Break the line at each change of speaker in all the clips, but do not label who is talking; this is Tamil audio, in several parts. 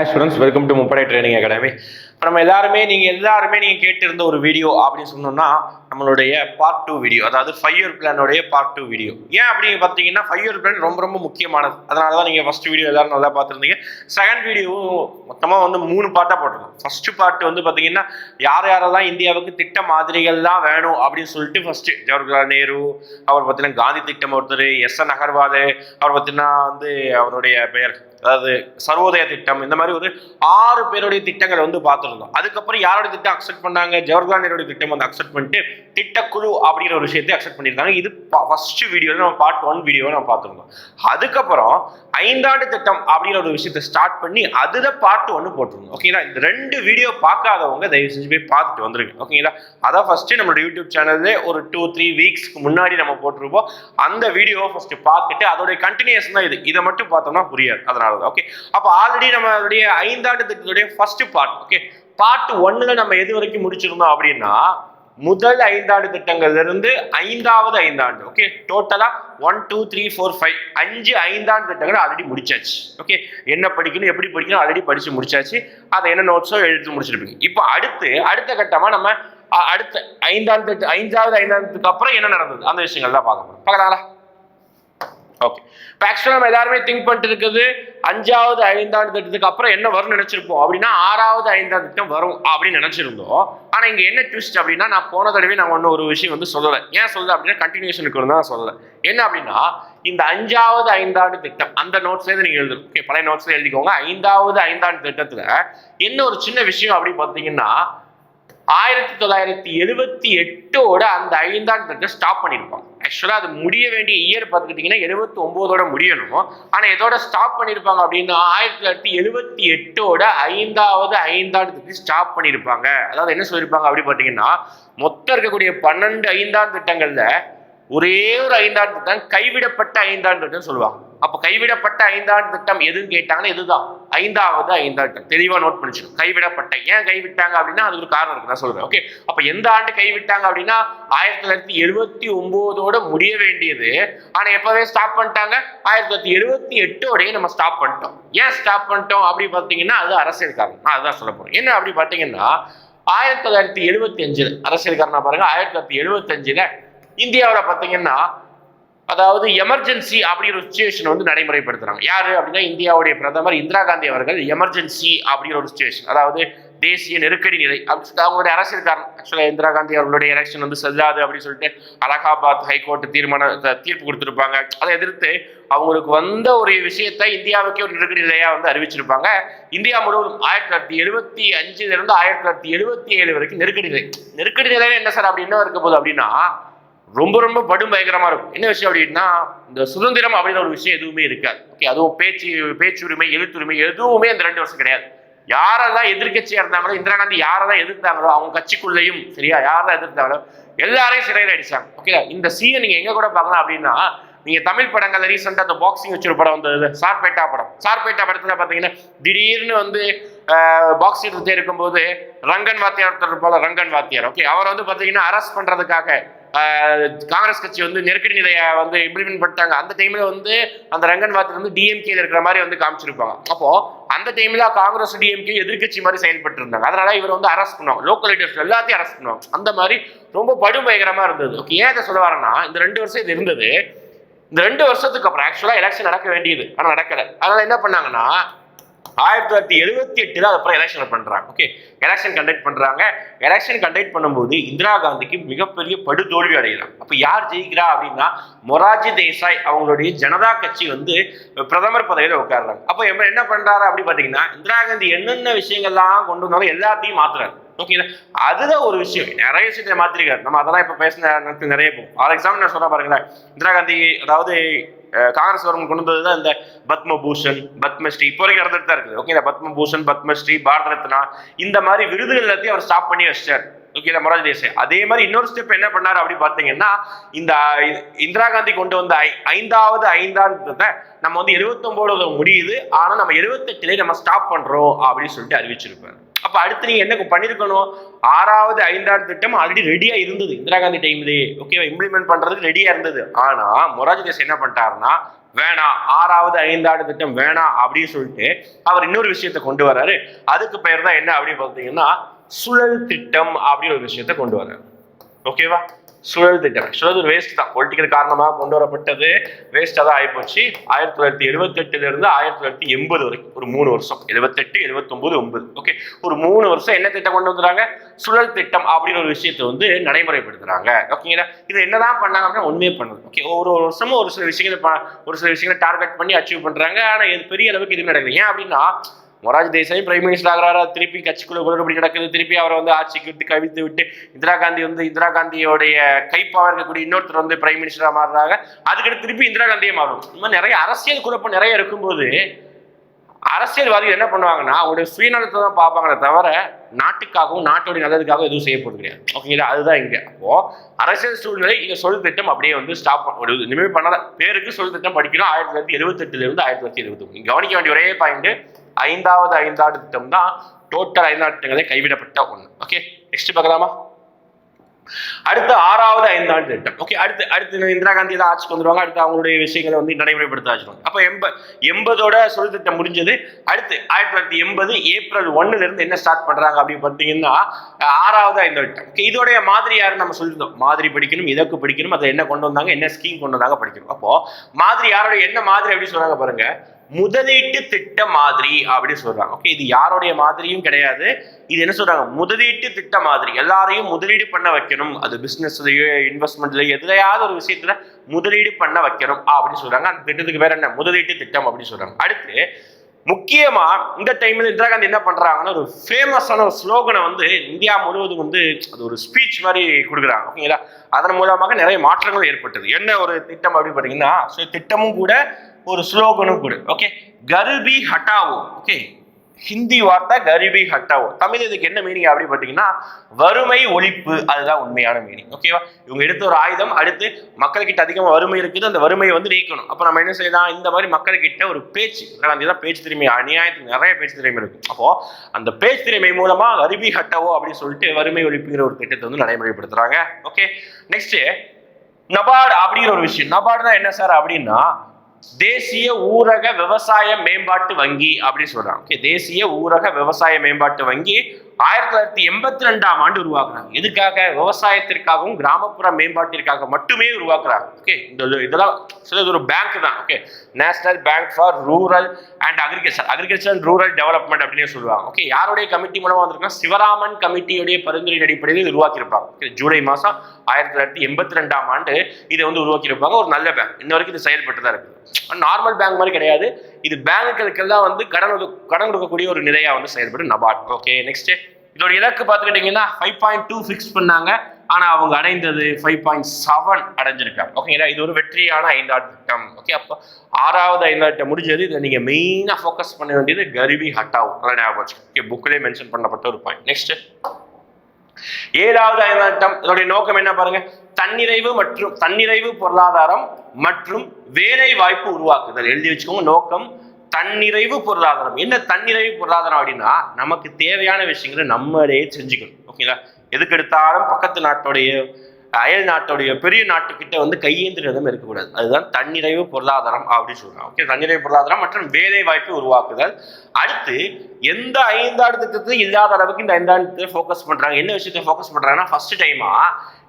ஹாய் ஸ்டூடெண்ட்ஸ் வெல்கம் டு முப்படை ட்ரைனிங் அகாடமி இப்போ நம்ம எல்லாருமே நீங்கள் எல்லாருமே நீங்கள் கேட்டிருந்த ஒரு வீடியோ அப்படின்னு சொன்னோம்னா நம்மளுடைய பார்ட் டூ வீடியோ அதாவது ஃபைவ் இயர் பிளானுடைய பார்ட் டூ வீடியோ ஏன் அப்படின்னு பார்த்தீங்கன்னா ஃபைவ் இயர் பிளான் ரொம்ப ரொம்ப முக்கியமானது. அதனால தான் நீங்கள் ஃபஸ்ட் வீடியோ எல்லாரும் நல்லா பார்த்துருந்தீங்க. செகண்ட் வீடியோவும் மொத்தமாக வந்து மூணு பார்ட்டாக போட்டிருக்கோம். ஃபர்ஸ்ட் பார்ட் வந்து பார்த்தீங்கன்னா யார் யாரெல்லாம் இந்தியாவுக்கு திட்ட மாதிரிகள்லாம் வேணும் அப்படின்னு சொல்லிட்டு ஃபஸ்ட்டு ஜவஹர்லால் நேரு அவர் பார்த்தீங்கன்னா காந்தி திட்டம் ஒருத்தர் எஸ் என் அகர்வால் அவர் பார்த்தீங்கன்னா வந்து அவருடைய பெயர். அதாவது சர்வோதய திட்டம் இந்த மாதிரி ஒரு ஆறு பேருடைய திட்டங்களை வந்து பார்த்துருந்தோம். அதுக்கப்புறம் யாரோட திட்டம் அக்செப்ட் பண்ணாங்க? ஜவஹர்லால் நேருடைய திட்டம் வந்து அக்செப்ட் பண்ணிட்டு திட்டக்குழு அப்படிங்கிற ஒரு விஷயத்தை அக்செப்ட் பண்ணியிருந்தாங்க. இது ஃபர்ஸ்ட் வீடியோவில் நம்ம பார்ட் ஒன் வீடியோவை நம்ம பார்த்துருந்தோம். அதுக்கப்புறம் ஐந்தாண்டு திட்டம் அப்படிங்கிற ஒரு விஷயத்தை ஸ்டார்ட் பண்ணி அதில் பார்ட் ஒன்று போட்டிருந்தோம். ஓகேங்களா இந்த ரெண்டு வீடியோ பார்க்காதவங்க தயவு செஞ்சு போய் பார்த்துட்டு வந்துருங்க. ஓகேங்களா அதான் ஃபர்ஸ்ட் நம்மளோட யூடியூப் சேனல்லே ஒரு டூ த்ரீ வீக்ஸ்க்கு முன்னாடி நம்ம போட்டிருப்போம். அந்த வீடியோவை ஃபர்ஸ்ட் பார்த்துட்டு அதோடைய கண்டினியூஸ் தான் இது. இதை மட்டும் பார்த்தோம்னா புரியாது. அதனால ஆகுது. ஓகே அப்போ ஆல்ரெடி நம்மளுடைய ஐந்தாண்டு திட்டத்துடைய ஃபர்ஸ்ட் பார்ட் ஓகே பார்ட் ஒன்னுல நம்ம எது வரைக்கும் முடிச்சிருந்தோம் அப்படின்னா முதல் ஐந்தாண்டு திட்டங்கள்ல இருந்து ஐந்தாவது ஐந்தாண்டு. ஓகே டோட்டலா one two three four five அஞ்சு ஐந்தாண்டு திட்டங்கள் ஆல்ரெடி முடிச்சாச்சு. ஓகே என்ன படிக்கணும் எப்படி படிக்கணும் ஆல்ரெடி படிச்சு முடிச்சாச்சு. அதை என்ன நோட்ஸோ எடுத்து முடிச்சிருப்பீங்க. இப்போ அடுத்து அடுத்த கட்டமா நம்ம அடுத்த ஐந்தாண்டு ஐந்தாவது ஐந்தாண்டுக்கு அப்புறம் என்ன நடந்தது? அந்த விஷயங்கள் தான் பார்க்க போறோம். பார்க்கலாங்களா? ஓகே இப்போ ஆக்சுவலாக நம்ம எல்லாருமே திங்க் பண்ணிட்டு இருக்குது. அஞ்சாவது ஐந்தாண்டு திட்டத்துக்கு அப்புறம் என்ன வரும்னு நினச்சிருப்போம். அப்படின்னா ஆறாவது ஐந்தாண்டு திட்டம் வரும் அப்படின்னு நினச்சிருந்தோம். ஆனால் இங்கே என்ன ட்விஸ்ட் அப்படின்னா நான் போன தடவை நான் ஒன்று ஒரு விஷயம் வந்து சொல்லலை. ஏன் சொல்லலை அப்படின்னா கண்டினியூஷனுக்கு தான் நான் சொல்லலை. என்ன அப்படின்னா இந்த அஞ்சாவது ஐந்தாண்டு திட்டம் அந்த நோட்ஸ்லேருந்து நீங்கள் எழுதுறோம் ஓகே பழைய நோட்ஸ்ல எழுதிக்கோங்க. ஐந்தாவது ஐந்தாண்டு திட்டத்தில் என்ன ஒரு சின்ன விஷயம் அப்படின்னு பார்த்தீங்கன்னா ஆயிரத்தி தொள்ளாயிரத்தி எழுபத்தி எட்டோட அந்த ஐந்தாண்டு திட்டம் ஸ்டாப் பண்ணியிருப்பாங்க ஆக்சுவலாக அது முடிய வேண்டிய இயர் பார்த்துக்கிட்டிங்கன்னா எழுபத்தி ஒம்போதோட முடியணும். ஆனால் எதோட ஸ்டாப் பண்ணியிருப்பாங்க அப்படின்னா ஆயிரத்தி தொள்ளாயிரத்தி எழுபத்தி எட்டோட ஐந்தாவது ஐந்தாண்டு திட்டம் ஸ்டாப் பண்ணியிருப்பாங்க அதாவது என்ன சொல்லியிருப்பாங்க அப்படி பார்த்தீங்கன்னா மொத்தம் இருக்கக்கூடிய பன்னெண்டு ஐந்தாண்டு திட்டங்களில் ஒரே ஒரு ஐந்தாண்டு திட்டம் கைவிடப்பட்ட ஐந்தாண்டு திட்டம் சொல்லுவாங்க. அப்போ கைவிடப்பட்ட ஐந்தாண்டு திட்டம் எதுன்னு கேட்டாங்கன்னா இதுதான். ஐந்தாவது ஐந்தாண்டு திட்டம். தெளிவா நோட் பண்ணிச்சுக்கணும் கைவிடப்பட்ட. ஏன் கைவிட்டாங்க அப்படின்னா அதுக்கு ஒரு காரணம் இருக்கு. நான் சொல்றேன். ஓகே அப்ப எந்த ஆண்டு கைவிட்டாங்க அப்படின்னா ஆயிரத்தி தொள்ளாயிரத்தி எழுபத்தி ஒன்பதோட முடிய வேண்டியது. ஆனா எப்பவே ஸ்டாப் பண்ணிட்டாங்க? ஆயிரத்தி தொள்ளாயிரத்தி எழுபத்தி எட்டோடய நம்ம ஸ்டாப் பண்ணிட்டோம். ஏன் ஸ்டாப் பண்ணிட்டோம் அப்படி பார்த்தீங்கன்னா அது அரசியல் காரணம். நான் அதுதான் சொல்ல போறேன். என்ன அப்படி பார்த்தீங்கன்னா ஆயிரத்தி தொள்ளாயிரத்தி எழுபத்தி அஞ்சுல அரசியல் காரணம் பாருங்க ஆயிரத்தி தொள்ளாயிரத்தி எழுபத்தி அஞ்சுல இந்தியாவில் பார்த்தீங்கன்னா அதாவது எமர்ஜென்சி அப்படிங்கிற ஒரு சுச்சுவேஷன் வந்து நடைமுறைப்படுத்துகிறாங்க யார் அப்படின்னா இந்தியாவுடைய பிரதமர் இந்திரா காந்தி அவர்கள் எமர்ஜென்சி அப்படிங்கிற ஒரு சுச்சுவேஷன் அதாவது தேசிய நெருக்கடி நிலை. அப்படி அவங்களுடைய அரசியல் காரணம். ஆக்சுவலாக இந்திரா காந்தி அவர்களுடைய எலெக்ஷன் வந்து செல்லாது அப்படின்னு சொல்லிட்டு அலகாபாத் ஹைகோர்ட் தீர்மான தீர்ப்பு கொடுத்துருப்பாங்க. அதை எதிர்த்து அவங்களுக்கு வந்த ஒரு விஷயத்தை இந்தியாவுக்கே ஒரு நெருக்கடி நிலையாக வந்து அறிவிச்சிருப்பாங்க. இந்தியா முழுவதும் ஆயிரத்தி தொள்ளாயிரத்தி எழுபத்தி அஞ்சுலேருந்து ஆயிரத்தி தொள்ளாயிரத்தி எழுபத்தி ஏழு வரைக்கும் நெருக்கடி நிலை. நெருக்கடி நிலையில என்ன சார் அப்படி என்ன இருக்க போகுது அப்படின்னா ரொம்ப ரொம்ப படும் பயங்கரமா இருக்கும். என்ன விஷயம் அப்படின்னா இந்த சுதந்திரம் அப்படின்னு ஒரு விஷயம் எதுவுமே இருக்காது. ஓகே அதுவும் பேச்சு பேச்சுரிமை எழுத்துரிமை எதுவுமே அந்த ரெண்டு வருஷம் கிடையாது. யாரெல்லாம் எதிர்க்கட்சியா இருந்தாங்களோ இந்திரா காந்தி யாரெல்லாம் எதிர்த்தாங்களோ அவங்க கட்சிக்குள்ளேயும் சரியா? யாரெல்லாம் எதிர்த்தாங்களோ எல்லாரையும் சிறையில் அடிச்சாங்க. ஓகே இந்த சீனை நீங்க எங்க கூட பார்க்கலாம் அப்படின்னா நீங்க தமிழ் படங்கள்ல ரீசெண்டா அந்த பாக்ஸிங் வச்சு ஒரு படம் வந்தது. சார்பேட்டா படம். சார்பேட்டா படத்துல பாத்தீங்கன்னா திடீர்னு வந்து பாக்ஸிங் எடுத்துட்டே இருக்கும்போது ரங்கன் வாத்தியார் போல ரங்கன் வாத்தியார். ஓகே அவர் வந்து பாத்தீங்கன்னா அரெஸ்ட் பண்றதுக்காக காங்கிரஸ் கட்சி வந்து நெருக்கடி நிலையை வந்து இம்ப்ளிமெண்ட் பண்ணிட்டாங்க. அந்த டைம்ல வந்து அந்த ரங்கன் வாத்தியார் வந்து டிஎம்கேல இருக்கிற மாதிரி வந்து காமிச்சிருப்பாங்க. அப்போ அந்த டைம்ல காங்கிரஸ் டிஎம்கே எதிர்க்கட்சி மாதிரி செயல்பட்டு இருந்தாங்க அதனால இவர் வந்து அரெஸ்ட் பண்ணுவாங்க. லோக்கல் லீடர்ஸ் எல்லாத்தையும் அரெஸ்ட் பண்ணுவாங்க. அந்த மாதிரி ரொம்ப படும் பயங்கரமா இருந்தது. ஓகே ஏன் இதை சொல்ல வரேன்னா இந்த ரெண்டு வருஷம் இது இருந்தது. இந்த ரெண்டு வருஷத்துக்கு அப்புறம் ஆக்சுவலா எலெக்ஷன் நடக்க வேண்டியது. ஆனா நடக்கல. அதனால என்ன பண்ணாங்கன்னா ஆயிரத்தி தொள்ளாயிரத்தி எழுபத்தி எட்டில் அப்புறம் எலெக்ஷன் பண்றாங்க. ஓகே எலெக்ஷன் கண்டக்ட் பண்றாங்க. எலெக்ஷன் கண்டக்ட் பண்ணும்போது இந்திரா காந்திக்கு மிகப்பெரிய படுதோல்வி அடைகிறாங்க. அப்ப யார் ஜெயிக்கிறா அப்படின்னா மொராஜி தேசாய் அவங்களுடைய ஜனதா கட்சி வந்து பிரதமர் பதவியில உட்காடுறாங்க அப்போ என்ன பண்றாரு அப்படின்னு பாத்தீங்கன்னா இந்திரா காந்தி என்னென்ன விஷயங்கள்லாம் கொண்டு வந்தாலும் எல்லாத்தையும் மாத்துறாரு. ஓகேங்களா அதுதான் ஒரு விஷயம் நிறைய விஷயத்தை மாத்திருக்காரு. நம்ம அதெல்லாம் இப்ப பேசின நிறைய போகும் ஃபார் எக்ஸாம்பிள் நான் சொல்ல பாருங்களேன். இந்திரா காந்தி அதாவது காங்கிரஸ் கவர்மெண்ட் கொண்டு வந்தது தான் இந்த பத்மபூஷன் பத்மஸ்ரீ. இப்போ வரைக்கும் நடந்துட்டு தான் இருக்குது. ஓகே இந்த பத்மபூஷன் பத்மஸ்ரீ பாரத ரத்னா இந்த மாதிரி விருதுகள் எல்லாத்தையும் அவர் ஸ்டாப் பண்ணி வச்சார் ஓகே மொராஜி தேசாய். அதே மாதிரி இன்னொரு ஸ்டெப் என்ன பண்ணாரு அப்படி பார்த்தீங்கன்னா இந்த இந்திரா காந்தி கொண்டு வந்த ஐ- ஐந்தாவது ஐந்தாண்டு நம்ம வந்து 79 முடியுது. ஆனால் நம்ம 78 நம்ம ஸ்டாப் பண்ணுறோம் அப்படின்னு சொல்லிட்டு அறிவிச்சிருப்பாரு. அப்ப அடுத்து நீங்க என்ன பண்ணிருக்கணும்? ஆறாவது ஐந்தாவது திட்டம் ஆல்ரெடி ரெடியா இருந்தது. இந்திரா காந்தி டைம்லயே ஓகேவா இம்ப்ளிமெண்ட் பண்றதுக்கு ரெடியா இருந்தது. ஆனா மொராஜி தேசம் என்ன பண்ணிட்டாருன்னா வேணாம் ஆறாவது ஐந்தாவது திட்டம் வேணாம் அப்படின்னு சொல்லிட்டு அவர் இன்னொரு விஷயத்தை கொண்டு வர்றாரு. அதுக்கு பெயர் தான் என்ன அப்படின்னு பார்த்தீங்கன்னா சுழல் திட்டம் அப்படின்னு ஒரு விஷயத்தை கொண்டு வர்றாரு. ஓகேவா சுழல் திட்டம் சுழல் வேஸ்ட் தான். பொலிட்டிக்கல் காரணமாக கொண்டு வரப்பட்டது வேஸ்ட்டாக தான் ஆகிப்போச்சு ஆயிரத்தி தொள்ளாயிரத்தி எழுபத்தெட்டுல இருந்து ஆயிரத்தி தொள்ளாயிரத்தி எண்பது வரைக்கும். ஒரு மூணு வருஷம். எழுபத்தெட்டு எழுபத்தொம்பது ஒன்பது. ஓகே ஒரு மூணு வருஷம் என்ன திட்டம் கொண்டு வந்துறாங்க? சுழல் திட்டம் அப்படின்னு ஒரு விஷயத்தை வந்து நடைமுறைப்படுத்துறாங்க. ஓகேங்களா இது என்னதான் பண்ணாங்க அப்படின்னா ஒன்றுமே பண்ணுது ஓகே ஒரு வருஷமும் ஒரு சில விஷயங்களை ஒரு சில விஷயங்களை டார்கெட் பண்ணி அச்சீவ் பண்றாங்க. ஆனால் இது பெரிய அளவுக்கு எதுவுமே நடக்குது ஏன் அப்படின்னா மொராஜி தேசாய் பிரைம் மினிஸ்டர் ஆகிறாரா? திருப்பி கட்சிக்குள்ள குளறுபடி நடக்குது திருப்பி அவரை வந்து ஆட்சிக்கு விட்டு கவிழ்த்து விட்டு இந்திரா காந்தி வந்து இந்திரா காந்தியோடைய கைப்பாக இருக்கக்கூடிய இன்னொருத்தர் வந்து பிரைம் மினிஸ்டராக மாறுறாங்க. அதுக்கடுத்து திருப்பி இந்திரா காந்தியே மாறும் இந்த மாதிரி நிறைய அரசியல் குழப்பம் நிறைய இருக்கும்போது அரசியல்வாதிகள் என்ன பண்ணுவாங்கன்னா அவங்களுடைய சுயநலத்தை தான் பார்ப்பாங்களே தவிர நாட்டுக்காகவும் நாட்டுடைய நல்லதுக்காகவும் எதுவும் செய்யப்படுது கிடையாது. ஓகேங்களா அதுதான் இங்கே. அப்போ அரசியல் சூழ்நிலை இங்கே சொல் திட்டம் அப்படியே வந்து ஸ்டாப் ஒரு இனிமேல் பண்ணாத பேருக்கு சொல் திட்டம் படிக்கிறோம். ஆயிரத்தி தொள்ளாயிரத்தி எழுபத்தெட்டுலேருந்து ஆயிரத்தி தொள்ளாயிரத்தி எழுபத்தி கவனிக்க வேண்டிய ஒரே பாயிண்ட் ஐந்தாவது ஐந்தாவது திட்டம் தான் டோட்டல் ஐந்தாவது திட்டங்களே கைவிடப்பட்ட ஒன்று ஓகே நெக்ஸ்ட் பார்க்கலாமா? அடுத்து ஆறாவது ஐந்தாண்டு திட்டம். ஓகே அடுத்து அடுத்து இந்திரா காந்தி தான் ஆட்சிக்கு வந்துடுவாங்க அடுத்து அவங்களுடைய விஷயங்களை வந்து நடைமுறைப்படுத்த ஆச்சுருவாங்க அப்போ எண்ப எண்பதோட சொல் திட்டம் முடிஞ்சது. அடுத்து ஆயிரத்தி தொள்ளாயிரத்தி எண்பது ஏப்ரல் ஒன்னுல இருந்து என்ன ஸ்டார்ட் பண்றாங்க அப்படின்னு பார்த்தீங்கன்னா ஆறாவது ஐந்தாண்டு திட்டம். ஓகே இதோடைய மாதிரி யாரும் நம்ம சொல்லியிருந்தோம். மாதிரி படிக்கணும் இதற்கு படிக்கணும் அதை என்ன கொண்டு வந்தாங்க என்ன ஸ்கீம் கொண்டு வந்தாங்க படிக்கணும். அப்போ மாதிரி யாரோட என்ன மாதிரி அப்படின்னு சொன்னாங்க பாருங்க. முதலீட்டு திட்ட மாதிரி அப்படின்னு சொல்றாங்க. ஓகே இது யாருடைய மாதிரியும் கிடையாது. இது என்ன சொல்றாங்க? முதலீட்டு திட்ட மாதிரி. எல்லாரையும் முதலீடு பண்ண வைக்கணும். அது பிசினஸ்லயோ இன்வெஸ்ட்மெண்ட்லயோ எதுலையாவது ஒரு விஷயத்துல முதலீடு பண்ண வைக்கணும் அப்படின்னு சொல்றாங்க. அந்த திட்டத்துக்கு பேர் என்ன? முதலீட்டு திட்டம் அப்படின்னு சொல்றாங்க. அடுத்து முக்கியமா இந்த டைம்ல இந்திரா காந்தி என்ன பண்றாங்கன்னா ஒரு ஃபேமஸான ஒரு ஸ்லோகனை வந்து இந்தியா முழுவதும் வந்து அது ஒரு ஸ்பீச் மாதிரி கொடுக்குறாங்க. ஓகேங்களா அதன் மூலமாக நிறைய மாற்றங்கள் ஏற்பட்டது. என்ன ஒரு திட்டம் அப்படின்னு பார்த்தீங்கன்னா திட்டமும் கூட ஒரு ஸ்லோகனும் கூட ஓகே கருபி ஹட்டாவோ ஓகே ஹிந்தி வார்த்தை கரிபி ஹட்டாவோ. தமிழ் இதுக்கு என்ன மீனிங் அப்படி பார்த்தீங்கன்னா வறுமை ஒழிப்பு அதுதான் உண்மையான மீனிங் ஓகேவா இவங்க எடுத்த ஒரு ஆயுதம் அடுத்து மக்கள்கிட்ட அதிகமாக வறுமை இருக்குது அந்த வறுமையை வந்து நீக்கணும். அப்போ நம்ம என்ன செய்யலாம்? இந்த மாதிரி மக்கள்கிட்ட ஒரு பேச்சு காந்தி தான் பேச்சு திறமை அநியாயத்துக்கு நிறைய பேச்சு திறமை இருக்கும் அப்போ அந்த பேச்சு திறமை மூலமா கரிபி ஹட்டாவோ அப்படின்னு சொல்லிட்டு வறுமை ஒழிப்புங்கிற ஒரு திட்டத்தை வந்து நடைமுறைப்படுத்துறாங்க ஓகே நெக்ஸ்ட் நபார்டு அப்படிங்கிற ஒரு விஷயம். நபார்டுனா என்ன சார் அப்படின்னா தேசிய ஊரக விவசாய மேம்பாட்டு வங்கி அப்படின்னு சொல்றாங்க. ஓகே தேசிய ஊரக விவசாய மேம்பாட்டு வங்கி ஆயிரத்தி தொள்ளாயிரத்தி எண்பத்தி ரெண்டாம் ஆண்டு உருவாக்குறாங்க. எதுக்காக? விவசாயத்திற்காகவும் கிராமப்புற மேம்பாட்டிற்காக மட்டுமே உருவாக்குறாங்க. ஓகே இந்த இதெல்லாம் சில இது ஒரு பேங்க் தான். Okay national bank for rural and agriculture agriculture and rural development அப்படின்னு சொல்லுவாங்க. ஓகே யாருடைய கமிட்டி மூலமாக வந்திருக்கா சிவராமன் கமிட்டியுடைய பரிந்துரையின் அடிப்படையில் உருவாக்கியிருப்பாங்க. ஓகே ஜூலை மாதம் ஆயிரத்தி தொள்ளாயிரத்தி எண்பத்தி ரெண்டாம் ஆண்டு இதை வந்து உருவாக்கியிருப்பாங்க. ஒரு நல்ல பேங்க் இன்ன வரைக்கும் இது செயல்பட்டு தான் இருக்குது. நார்மல் பேங்க் மாதிரி கிடையாது. இது பேங்குகளுக்கெல்லாம் வந்து கடன் கடன் கொடுக்கக்கூடிய ஒரு நிலையா வந்து செயல்படும் நபார்ட். ஓகே நெக்ஸ்ட் இதோட இலக்கு பார்த்துக்கிட்டிங்கன்னா ஃபைவ் பாயிண்ட் டூ ஃபிக்ஸ் பண்ணாங்க. ஆனா அவங்க அடைந்தது ஃபைவ் பாயிண்ட் செவன் அடைஞ்சிருக்காங்க. ஓகேங்களா இது ஒரு வெற்றியான ஐந்தாண்டு திட்டம். ஓகே அப்போ ஆறாவது ஐந்தாண்டு திட்டம் முடிஞ்சது. இதை நீங்க மெயினா ஃபோக்கஸ் பண்ண வேண்டியது கரிபி ஹட்டாவும் நல்லா ஞாபகம் வச்சுக்கோங்க. ஓகே புக்லேயே மென்ஷன் பண்ணப்பட்ட ஒரு பாயிண்ட் நெக்ஸ்ட் ஏழாவது ஐந்தாண்டு இதனுடைய நோக்கம் என்ன பாருங்க? தன்னிறைவு மற்றும் தன்னிறைவு பொருளாதாரம் மற்றும் வேலை வாய்ப்பு உருவாக்குதல். எழுதி வச்சுக்கோங்க நோக்கம் தன்னிறைவு பொருளாதாரம். என்ன தன்னிறைவு பொருளாதாரம் அப்படின்னா நமக்கு தேவையான விஷயங்களை நம்மளே செஞ்சுக்கணும். ஓகேங்களா? எதுக்கு எடுத்தாலும் பக்கத்து நாட்டுடைய அயல் நாட்டுடைய பெரிய நாட்டுக்கிட்ட வந்து கையேந்திரதும் இருக்கக்கூடாது. அதுதான் தன்னிறைவு பொருளாதாரம் அப்படின்னு சொல்றாங்க. ஓகே தன்னிறைவு பொருளாதாரம் மற்றும் வேலை வாய்ப்பை உருவாக்குதல். அடுத்து எந்த ஐந்தாண்டு திட்டத்தையும் இல்லாத அளவுக்கு இந்த ஐந்தாண்டு ஃபோக்கஸ் பண்றாங்க. என்ன விஷயத்தை ஃபோக்கஸ் பண்றாங்கன்னா ஃபர்ஸ்ட் டைமா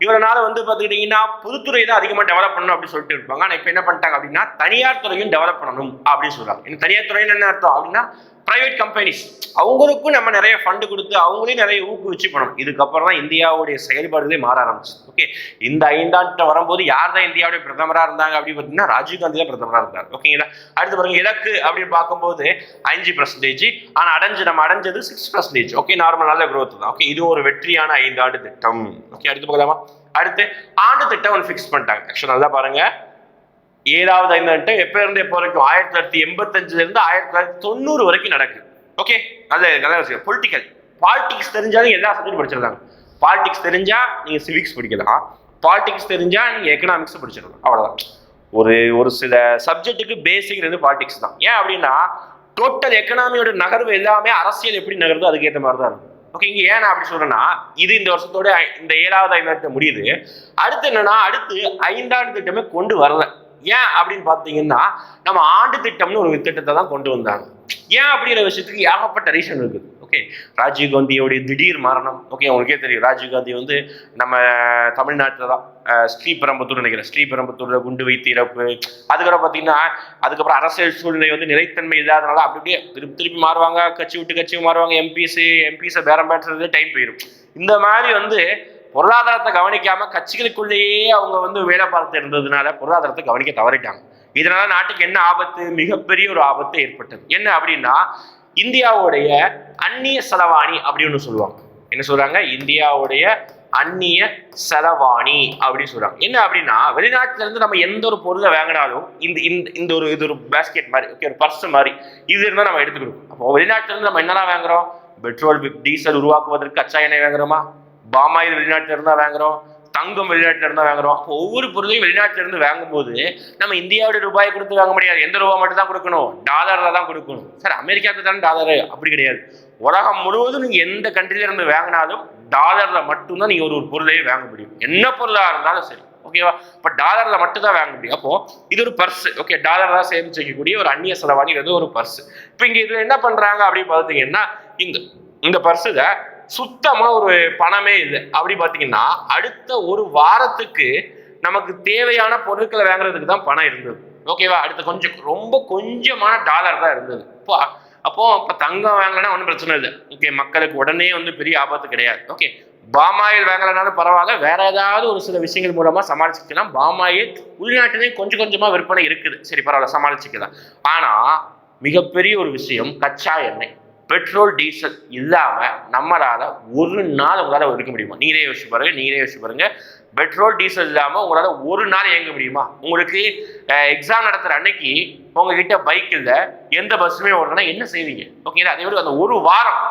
இவரனால வந்து பார்த்துக்கிட்டிங்கன்னா பொதுத்துறை தான் அதிகமாக டெவலப் பண்ணணும் அப்படின்னு சொல்லிட்டு இருப்பாங்க. ஆனால் இப்போ என்ன பண்ணிட்டாங்க அப்படின்னா தனியார் துறையும் டெவலப் பண்ணணும் அப்படின்னு சொல்றாங்க. தனியார் துறைன்னு என்ன அர்த்தம் அப்படின்னா பிரைவேட் கம்பெனிஸ் அவங்களுக்கும் நம்ம நிறைய ஃபண்டு கொடுத்து அவங்களையும் நிறைய ஊக்குவிச்சு பண்ணணும். இதுக்கப்புறம் தான் இந்தியாவுடைய செயல்பாடுகளே மாற ஆரம்பிச்சு. ஓகே இந்த ஐந்தாண்டு வரும்போது யார் தான் இந்தியாவுடைய பிரதமராக இருந்தாங்க அப்படின்னு பார்த்தீங்கன்னா ராஜீவ்காந்தி தான் பிரதமராக இருந்தார். ஓகேங்களா அடுத்து பாருங்க இலக்கு அப்படின்னு பார்க்கும்போது அஞ்சு பர்சன்டேஜ் ஆனால் அடைஞ்சு நம்ம அடைஞ்சது சிக்ஸ் பர்சன்டேஜ் ஓகே நார்மல் நல்ல growth தான். ஓகே இது ஒரு வெற்றியான ஐந்தாண்டு திட்டம். ஓகே அடுத்து பார்க்கலாமா? அடுத்து ஆண்டு திட்டம் ஒன்று ஃபிக்ஸ் பண்ணிட்டாங்க. ஆக்சுவலாக நல்லா பாருங்கள் ஏழாவது ஐந்தாண்டு எப்போ இருந்து எப்போ வரைக்கும் ஆயிரத்தி தொள்ளாயிரத்தி எண்பத்தஞ்சுலேருந்து ஆயிரத்தி தொள்ளாயிரத்தி தொண்ணூறு வரைக்கும் நடக்குது. ஓகே நல்ல நல்ல விஷயம். பொலிட்டிக்கல் பாலிடிக்ஸ் தெரிஞ்சாலும் எல்லா சப்ஜெக்ட் படிச்சிருந்தாங்க பாலிடிக்ஸ் தெரிஞ்சால் நீங்கள் சிவிக்ஸ் படிக்கலாம். பாலிடிக்ஸ் தெரிஞ்சால் நீங்கள் எக்கனாமிக்ஸ் படிச்சிடலாம் அவ்வளோதான் ஒரு ஒரு சில சப்ஜெக்ட்டுக்கு பேசிக் வந்து பாலிடிக்ஸ் தான். ஏன் அப்படின்னா டோட்டல் எக்கனாமியோட நகர்வு எல்லாமே அரசியல் எப்படி நகருதோ அதுக்கேற்ற மாதிரி தான் இருக்கும். ஓகே இங்கே ஏன் நான் அப்படி சொல்கிறேன்னா இது இந்த வருஷத்தோட இந்த ஏழாவது ஐந்தாண்டு முடியுது. அடுத்து என்னன்னா அடுத்து ஐந்தாண்டு திட்டமே கொண்டு வரல. ஏன் அப்படின்னு பார்த்தீங்கன்னா நம்ம ஆண்டு திட்டம்னு ஒரு திட்டத்தை தான் கொண்டு வந்தாங்க. ஏன் அப்படிங்கிற விஷயத்துக்கு ஏகப்பட்ட ரீசன் இருக்குது. ஓகே ராஜீவ்காந்தியோடைய திடீர் மரணம். ஓகே உங்களுக்கே தெரியும். ராஜீவ் காந்தி வந்து நம்ம தமிழ்நாட்டில் தான். ஸ்ரீபெரம்பத்தூர் நினைக்கிறேன். ஸ்ரீபெரம்பத்தூரில் குண்டு வைத்து இறப்பு. அதுக்கப்புறம் பார்த்தீங்கன்னா அதுக்கப்புறம் அரசியல் சூழ்நிலை வந்து நிலைத்தன்மை இல்லாதனால அப்படி அப்படியே திருப்பி திருப்பி மாறுவாங்க. கட்சி விட்டு கட்சி மாறுவாங்க. எம்பிசி எம்பிஸை பேரம் பேசுறது டைம் போயிடும் இந்த மாதிரி வந்து பொருளாதாரத்தை கவனிக்காம கட்சிகளுக்குள்ளேயே அவங்க வந்து வேலை பார்த்து இருந்ததுனால பொருளாதாரத்தை கவனிக்க தவறிட்டாங்க. இதனால நாட்டுக்கு என்ன ஆபத்து? மிகப்பெரிய ஒரு ஆபத்து ஏற்பட்டது. என்ன அப்படின்னா இந்தியாவுடைய அந்நிய செலவாணி அப்படின்னு சொல்லுவாங்க. என்ன சொல்றாங்க? இந்தியாவுடைய அந்நிய செலவாணி அப்படின்னு சொல்றாங்க. என்ன அப்படின்னா வெளிநாட்டுல இருந்து நம்ம எந்த ஒரு பொருளை வாங்கினாலும் இந்த இந்த இந்த ஒரு இது ஒரு பேஸ்கெட் மாதிரி ஓகே ஒரு பர்ஸ் மாதிரி இது இருந்தால் நம்ம எடுத்துக்கணும் அப்போ வெளிநாட்டுல இருந்து நம்ம என்னெல்லாம் வாங்குறோம்? பெட்ரோல் டீசல் உருவாக்குவதற்கு கச்சா எண்ணெய் வாங்குறோமா? பாமாயில் வெளிநாட்டுல இருந்தா வாங்குறோம் தங்கம் வெளிநாட்டிலிருந்தா வாங்குறோம். அப்போ ஒவ்வொரு பொருளையும் வெளிநாட்டுல இருந்து வாங்கும்போது நம்ம இந்தியாவுடைய ரூபாய் கொடுத்து வாங்க முடியாது. எந்த ரூபாய் மட்டும் தான் கொடுக்கணும் டாலரில் தான் கொடுக்கணும். சார் அமெரிக்காவுக்கு தானே டாலர் அப்படி கிடையாது. உலகம் முழுவதும் நீங்கள் எந்த கண்ட்ரில இருந்து வாங்கினாலும் டாலரில் மட்டும்தான் நீங்கள் ஒரு ஒரு பொருளையே வாங்க முடியும். என்ன பொருளாக இருந்தாலும் சரி. ஓகேவா இப்போ டாலரில் மட்டும் தான் வாங்க முடியும். அப்போ இது ஒரு பர்ஸ் ஓகே டாலர் தான் சேமிச்சு வைக்கக்கூடிய ஒரு அந்நிய செலவாணிங்கிறது ஒரு பர்ஸ் இப்போ இங்கே இதில் என்ன பண்ணுறாங்க அப்படின்னு பார்த்தீங்கன்னா இந்த இந்த பர்ஸுல சுத்தமா ஒரு பணமே இல்லை. அப்படி பார்த்தீங்கன்னா அடுத்த ஒரு வாரத்துக்கு நமக்கு தேவையான பொருட்களை வாங்குறதுக்கு தான் பணம் இருந்தது. ஓகேவா அடுத்து கொஞ்சம் ரொம்ப கொஞ்சமான டாலர் தான் இருந்தது. இப்போ அப்போ இப்போ தங்கம் வாங்கலைன்னா ஒன்றும் பிரச்சனை இல்லை. ஓகே மக்களுக்கு உடனே வந்து பெரிய ஆபத்து கிடையாது. ஓகே பாமாயில் வாங்கலைனாலும் பரவாயில்ல. வேற ஏதாவது ஒரு சில விஷயங்கள் மூலமா சமாளிச்சுக்கலாம். பாமாயில் உள்நாட்டிலேயும் கொஞ்சம் கொஞ்சமா விற்பனை இருக்குது. சரி பரவாயில்ல சமாளிச்சுக்கலாம். ஆனா மிகப்பெரிய ஒரு விஷயம் கச்சா எண்ணெய். பெட்ரோல் டீசல் இல்லாமல் நம்மளால் ஒரு நாள் உங்களால் இருக்க முடியுமா? நீங்களே யோசிச்சு பாருங்கள் நீங்களே யோசிச்சு பாருங்கள் பெட்ரோல் டீசல் இல்லாமல் உங்களால் ஒரு நாள் இயங்க முடியுமா? உங்களுக்கு எக்ஸாம் நடத்துகிற அன்னைக்கு உங்ககிட்ட பைக் இல்லை எந்த பஸ்ஸுமே ஓடலன்னா என்ன செய்வீங்க? ஓகேங்களா அதே மாதிரி அந்த ஒரு வாரம்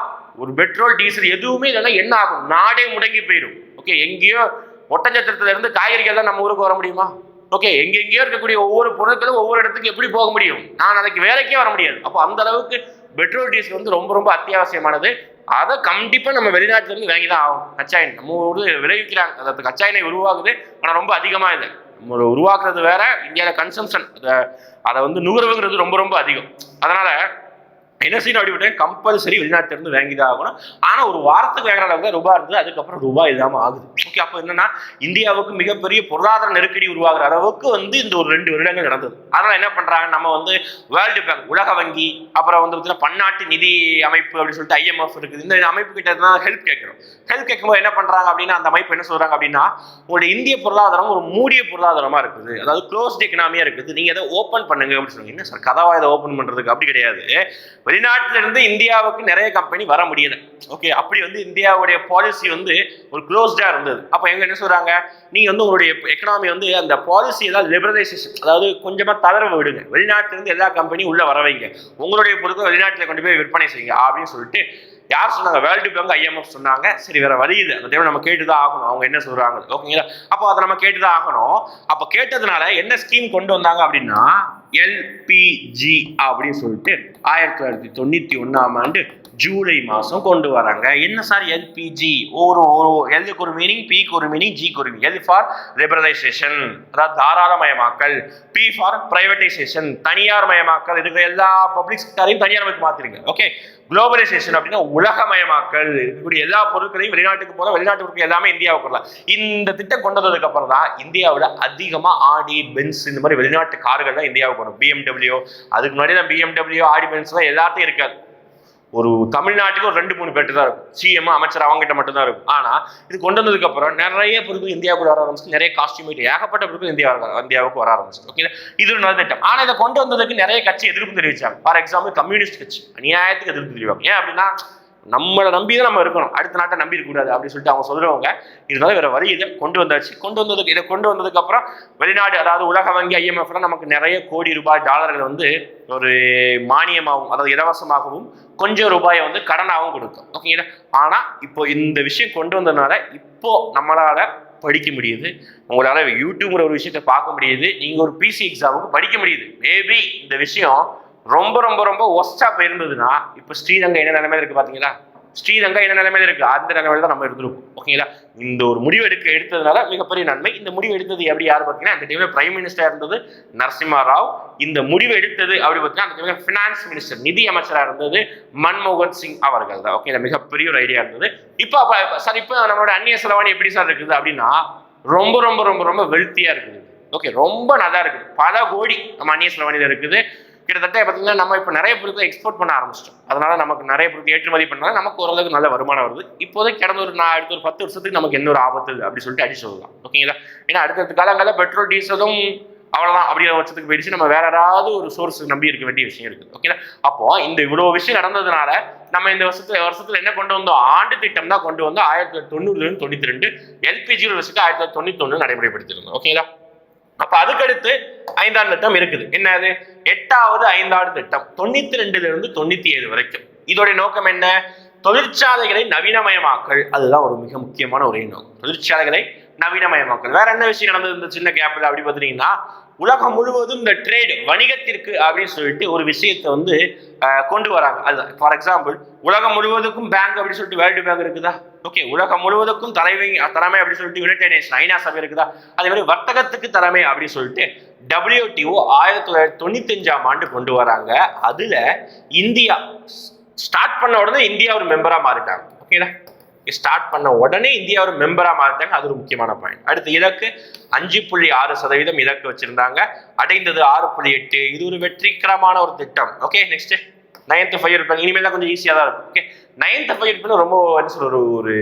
ஒரு பெட்ரோல் டீசல் எதுவுமே இல்லைன்னா என்ன ஆகும்? நாடே முடங்கி போயிடும். ஓகே எங்கேயோ ஒட்டஞ்சத்திரத்துல இருந்து காய்கறிகள் தான் நம்ம ஊருக்கு வர முடியுமா? ஓகே எங்கெங்கேயோ இருக்கக்கூடிய ஒவ்வொரு பொருட்களும் ஒவ்வொரு இடத்துக்கு எப்படி போக முடியும்? நான் அதுக்கு வேலைக்கே வர முடியாது. அப்போ அந்த அளவுக்கு பெட்ரோல் டீசல் வந்து ரொம்ப ரொம்ப அத்தியாவசியமானது. அதை கண்டிப்பாக நம்ம வெளிநாட்டிலேருந்து வாங்கி தான் ஆகும் கச்சா எண்ணெய் நம்ம ஊர் விளைவிக்கிறாங்க. அதாவது கச்சா எண்ணெய் உருவாகுது. ஆனால் ரொம்ப அதிகமாக இல்லை நம்ம உருவாக்குறது வேற இந்தியாவில் கன்சம்ஷன் அதை அதை வந்து நுகர்வுங்கிறது ரொம்ப ரொம்ப அதிகம். அதனால் என்ன செய்யணும் அப்படி கம்பல்சரி வெளிநாட்டிலேருந்து வாங்கி தான் ஆகணும். ஆனால் ஒரு வாரத்துக்கு வாங்குற அளவுக்கு தான் ரூபாய் இருந்தது. அதுக்கப்புறம் ரூபாய் இல்லாமல் ஆகுது. ஓகே அப்போ என்னன்னா இந்தியாவுக்கு மிகப்பெரிய பொருளாதார நெருக்கடி உருவாகிற அளவுக்கு வந்து இந்த ஒரு ரெண்டு வருடங்கள் நடந்தது. அதனால என்ன பண்றாங்க? நம்ம வந்து வேர்ல்டு பேங்க் உலக வங்கி அப்புறம் வந்து பார்த்தீங்கன்னா பன்னாட்டு நிதி அமைப்பு அப்படின்னு சொல்லிட்டு ஐஎம்எஃப் இருக்குது. இந்த அமைப்பு கிட்ட தான் ஹெல்ப் கேட்கிறோம். ஹெல்ப் கேட்கும்போது என்ன பண்றாங்க அப்படின்னா அந்த அமைப்பு என்ன சொல்றாங்க அப்படின்னா உங்களுடைய இந்திய பொருளாதாரம் ஒரு மூடிய பொருளாதாரமா இருக்குது. அதாவது க்ளோஸ்ட் எக்கனாமியா இருக்குது. நீங்க எதை ஓப்பன் பண்ணுங்க அப்படின்னு சொல்லுங்க என்ன சார் கதவா இதை ஓப்பன் பண்றதுக்கு? அப்படி கிடையாது. வெளிநாட்டுல இருந்து இந்தியாவுக்கு நிறைய கம்பெனி வர முடியல. ஓகே அப்படி வந்து இந்தியாவுடைய பாலிசி வந்து ஒரு க்ளோஸ்டா இருந்தது. அப்போ எங்க என்ன சொல்றாங்க? நீங்க வந்து உங்களுடைய எக்கனாமி வந்து அந்த பாலிசி ஏதாவது லிபரலைசேஷன் அதாவது கொஞ்சமா தளர்வு விடுங்க. வெளிநாட்டிலேருந்து எல்லா கம்பெனியும் உள்ள வர வைங்க. உங்களுடைய பொருட்கள் வெளிநாட்டில் கொண்டு போய் விற்பனை செய்யுங்க அப்படின்னு சொல்லிட்டு யார் சொன்னாங்க? வேர்ல்டு பேங்க் ஐஎம்எஃப் சொன்னாங்க. சரி வேற வழி இல்லை. அந்த டைம் நம்ம கேட்டுதான் ஆகணும். அவங்க என்ன சொல்றாங்க? ஓகேங்களா அப்போ அதை நம்ம கேட்டுதான் ஆகணும். அப்போ கேட்டதுனால என்ன ஸ்கீம் கொண்டு வந்தாங்க அப்படின்னா எல்பிஜி அப்படின்னு சொல்லிட்டு ஆயிரத்தி தொள்ளாயிரத்தி தொண்ணூத்தி ஒன்னாம் ஆண்டு ஜூலை மாதம் கொண்டு வராங்க. என்ன சார்? எல்பிஜி ஒரு ஒரு எல்லுக்கு ஒரு மீனிங் பிக்கு ஒரு மீனிங் ஜிக்கு ஒரு மீனிங் எல் ஃபார் லிபரலைசேஷன் அதாவது தாராளமயமாக்கல். பி ஃபார் பிரைவேட்டைசேஷன் தனியார் மயமாக்கல் இருக்கிற எல்லா பப்ளிக் செக்டரையும் தனியார் மயத்துக்கு மாத்திருங்க. ஓகே குளோபலைசேஷன் அப்படின்னா உலகமயமாக்கல். இருக்கக்கூடிய எல்லா பொருட்களையும் வெளிநாட்டுக்கு போகிற வெளிநாட்டு பொருட்கள் எல்லாமே இந்தியாவுக்கு வரலாம். இந்த திட்டம் கொண்டு வந்ததுக்கு அப்புறம் தான் இந்தியாவில் அதிகமாக ஆடி பென்ஸ் இந்த மாதிரி வெளிநாட்டு கார்கள் தான் இந்தியாவுக்கு வரும். பிஎம்டபிள்யூ அதுக்கு முன்னாடி தான் பிஎம்டபிள்யூ ஆடி பென்ஸ் தான் எல்லாத்தையும் இருக்காது. ஒரு தமிழ்நாட்டுக்கு ஒரு ரெண்டு மூணு பேர் தான் இருக்கும். சிஎம் அமைச்சர் அவங்ககிட்ட மட்டும் தான் இருக்கும். ஆனால் இது கொண்டு வந்ததுக்கு அப்புறம் நிறைய பொருட்கள் இந்தியாவுக்கு வர ஆரம்பிச்சு நிறைய காஸ்டியூமேட் ஏகப்பட்ட பொருட்கள் இந்தியா இந்தியாவுக்கு வர ஆரம்பிச்சு ஓகே இது ஒரு நல்ல திட்டம். ஆனால் இதை கொண்டு வந்ததுக்கு நிறைய கட்சி எதிர்ப்பு தெரிவிச்சாங்க. ஃபார் எக்ஸாம்பிள் கம்யூனிஸ்ட் கட்சி. அநியாயத்துக்கு எதிர்ப்பு தெரிவிப்பாங்க. ஏன் அப்படின்னா நம்மளை நம்பி தான் நம்ம இருக்கணும். அடுத்த நாட்டை நம்பி இருக்கக்கூடாது அப்படின்னு சொல்லிட்டு அவங்க சொல்றவங்க இருந்தாலும் வேற வழி இதை கொண்டு வந்தாச்சு. கொண்டு வந்ததுக்கு இதை கொண்டு வந்ததுக்கு அப்புறம் வெளிநாடு அதாவது உலக வங்கி ஐஎம்எஃப்ல நமக்கு நிறைய கோடி ரூபாய் டாலர்கள் வந்து ஒரு மானியமாகவும் அதாவது இலவசமாகவும் கொஞ்சம் ரூபாயை வந்து கடனாகவும் கொடுக்கும் ஓகேங்களா ஆனா இப்போ இந்த விஷயம் கொண்டு வந்ததுனால இப்போ நம்மளால படிக்க முடியுது. உங்களால யூடியூப்ங்கிற ஒரு விஷயத்தை பார்க்க முடியுது. நீங்க ஒரு பிசி எக்ஸாமுக்கு படிக்க முடியுது. மேபி இந்த விஷயம் ரொம்ப ரொம்ப ரொம்ப ஒஸ்டா போயிருந்ததுன்னா இப்போ ஸ்ரீரங்கம் என்ன நிலைமையில இருக்கு பாத்தீங்களா? ஸ்ரீரங்கம் என்ன நிலைமையில இருக்கு? அந்த நிலைமையில தான் நம்ம இருந்திருக்கோம் ஓகேங்களா? இந்த ஒரு முடிவு எடுக்க எடுத்ததுனால மிகப்பெரிய நன்மை. இந்த முடிவு எடுத்தது எப்படி யார் பார்த்தீங்கன்னா அந்த டைம்ல பிரைம் மினிஸ்டர் இருந்தது நரசிம்மா ராவ் இந்த முடிவு எடுத்தது அப்படி பார்த்தீங்கன்னா அந்த டைமில் ஃபினான்ஸ் மினிஸ்டர் நிதி அமைச்சராக இருந்தது மன்மோகன் சிங் அவர்கள் தான். ஓகேங்களா? மிகப்பெரிய ஒரு ஐடியா இருந்தது. இப்போ சார் இப்போ நம்மளோட அந்நிய செலவாணி எப்படி சார் இருக்குது அப்படின்னா ரொம்ப ரொம்ப ரொம்ப ரொம்ப வெல்த்தியா இருக்குது. ஓகே ரொம்ப நல்லா இருக்குது. பல கோடி நம்ம அந்நிய செலவாணியில் இருக்குது. கிட்டத்தட்ட பார்த்தீங்கன்னா நம்ம இப்போ நிறைய பொருட்கள் எக்ஸ்போர்ட் பண்ண ஆரம்பிச்சிட்டோம். அதனால நமக்கு நிறைய பொருட்கள் ஏற்றுமதி பண்ணால் நமக்கு ஓரளவுக்கு நல்ல வருமானம் வருது. இப்போதே கடந்த ஒரு நான் அடுத்த ஒரு பத்து வருஷத்துக்கு நமக்கு என்ன ஒரு ஆபத்து அப்படி சொல்லிட்டு அடிச்சு சொல்லலாம் ஓகேங்களா ஏன்னா அடுத்தடுத்த காலங்களில் பெட்ரோல் டீசலும் அவ்வளோதான் அப்படிங்கிற பட்சத்துக்கு போயிடுச்சு. நம்ம வேற ஏதாவது ஒரு சோர்ஸ் நம்பி இருக்க வேண்டிய விஷயம் இருக்குது. ஓகேங்களா அப்போ இந்த இவ்வளோ விஷயம் நடந்ததுனால நம்ம இந்த வருஷத்துல வருஷத்துல என்ன கொண்டு வந்தோம்? ஆண்டு திட்டம் தான் கொண்டு வந்தோம். ஆயிரத்தி தொள்ளாயிரத்தி தொண்ணூறுலேருந்து தொண்ணூத்தி ரெண்டு எல்பிஜி ஒரு ஆயிரத்தி தொள்ளாயிரத்தி தொண்ணூத்தி ஒன்று நடைமுறைப்படுத்திருந்தோம் ஓகேங்களா அப்ப அதுக்கடுத்து ஐந்தாண்டு திட்டம் இருக்குது. என்னது எட்டாவது ஐந்தாவது திட்டம் தொண்ணூத்தி ரெண்டுல இருந்து தொண்ணூத்தி ஏழு வரைக்கும். இதோடைய நோக்கம் என்ன? தொழிற்சாலைகளை நவீனமயமாக்கல். அதுதான் ஒரு மிக முக்கியமான ஒரே நோக்கம். தொழிற்சாலைகளை நவீனமயமாக்கல். வேற என்ன விஷயம் நடந்தது? இந்த சின்ன கேப்ல அப்படி பார்த்தீங்கன்னா உலகம் முழுவதும் இந்த ட்ரேட் வணிகத்திற்கு அப்படின்னு சொல்லிட்டு ஒரு விஷயத்தை வந்து கொண்டு வராங்க. அது ஃபார் எக்ஸாம்பிள் உலகம் முழுவதுக்கும் பேங்க் அப்படின்னு சொல்லிட்டு வேர்ல்டு பேங்க் இருக்குதா? ஓகே உலகம் முழுவதுக்கும் தலைமை தலைமை அப்படின்னு சொல்லிட்டு யுனைடெட் நேஷன் ஐநா சபை இருக்குதா? அதே மாதிரி வர்த்தகத்துக்கு தலைமை அப்படின்னு சொல்லிட்டு டபிள்யூடிஓ ஆயிரத்தி தொள்ளாயிரத்தி தொண்ணூத்தஞ்சாம் ஆண்டு கொண்டு வராங்க. அதுல இந்தியா ஸ்டார்ட் பண்ண உடனே இந்தியா ஒரு மெம்பரா மாறிட்டாங்க. ஓகேடா ஸ்டார்ட் பண்ண உடனே இந்தியா ஒரு மெம்பராக மாறிட்டாங்க. அது ஒரு முக்கியமான பாயிண்ட் அடுத்து இலக்கு அஞ்சு புள்ளி ஆறு சதவீதம் இலக்கு வச்சிருந்தாங்க. அடைந்தது ஆறு புள்ளி எட்டு. இது ஒரு வெற்றிகரமான ஒரு திட்டம். Okay next ninth five plan இனிமேல் தான் கொஞ்சம் ஈஸியாக தான் இருக்கும். ஓகே நைன்த் ஃபைவ் பிளான் ரொம்ப என்ன சொல்ற ஒரு ஒரு